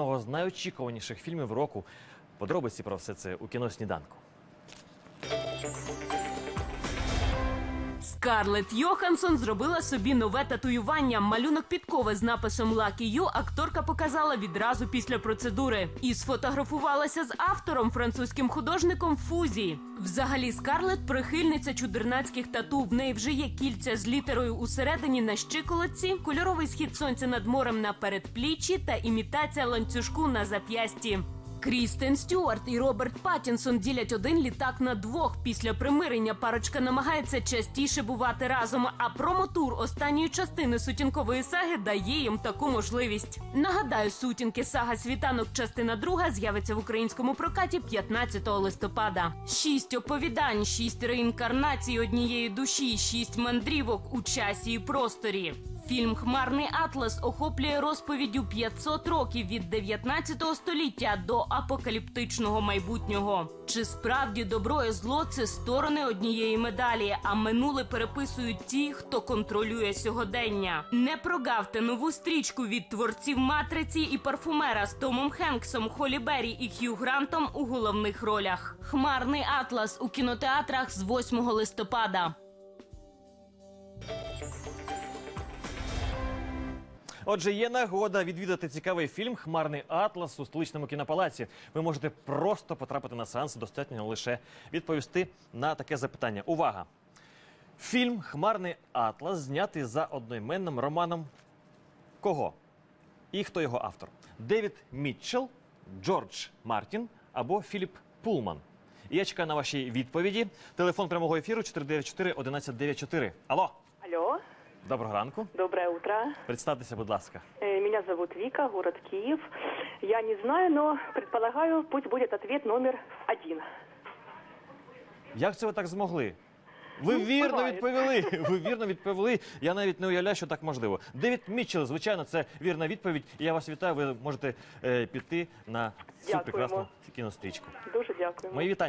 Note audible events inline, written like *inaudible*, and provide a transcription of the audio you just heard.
одного з найочікуваніших фільмів року. Подробиці про все це у кіно сніданку. Скарлетт Йоханссон зробила собі нове татуювання. Малюнок підкови з написом «Lucky You» акторка показала відразу після процедури і сфотографувалася з автором, французьким художником Фузі. Взагалі, Скарлетт прихильниця чудернацьких тату. В неї вже є кільця з літерою усередині на щиколотці, кольоровий схід сонця над морем на передпліччі та імітація ланцюжку на зап'ясті. Крістен Стюарт і Роберт Паттінсон ділять один літак на двох. Після примирення парочка намагається частіше бувати разом. А промотур останньої частини сутінкової саги дає їм таку можливість. Нагадаю, сутінки сага світанок, частина друга з'явиться в українському прокаті 15 листопада. Шість оповідань, шість реінкарнацій однієї душі, шість мандрівок у часі і просторі. Фільм Хмарний Атлас охоплює розповіддю 500 років від 19 століття до апокаліптичного майбутнього. Чи справді добро і зло це сторони однієї медалі, а минуле переписують ті, хто контролює сьогодення? Не прогавте нову стрічку від творців матриці і парфумера з Томом Хенксом, Холі Беррі і Хью Грантом у головних ролях. Хмарний Атлас у кінотеатрах з 8 листопада. Отже, є нагода відвідати цікавий фільм Хмарний атлас у столичному кінопалаці. Ви можете просто потрапити на сеанс. Достатньо лише відповісти на таке запитання. Увага! Фільм Хмарний атлас знятий за одноіменним романом кого? І хто його автор? Девід Мітчелл, Джордж Мартін або Філіп Пулман. Я чекаю на ваші відповіді. Телефон прямого ефіру 494 1194. Алло, Алло, доброго ранку. доброе утро. Представтеся, будь ласка. Э, Меня зовут Вика, город Киев. Я не знаю, но предполагаю, пусть будет ответ номер один. Як це ви так змогли? Ви вірно буває. відповіли. *laughs* Ви вірно відповіли. Я навіть не уявляю, що так можливо. Девід Мітчелл, звичайно, це вірна відповідь. І я вас вітаю. Ви можете е, піти на цю Дякуємо. прекрасну кінострічку. Дуже дякую. Мої вітання.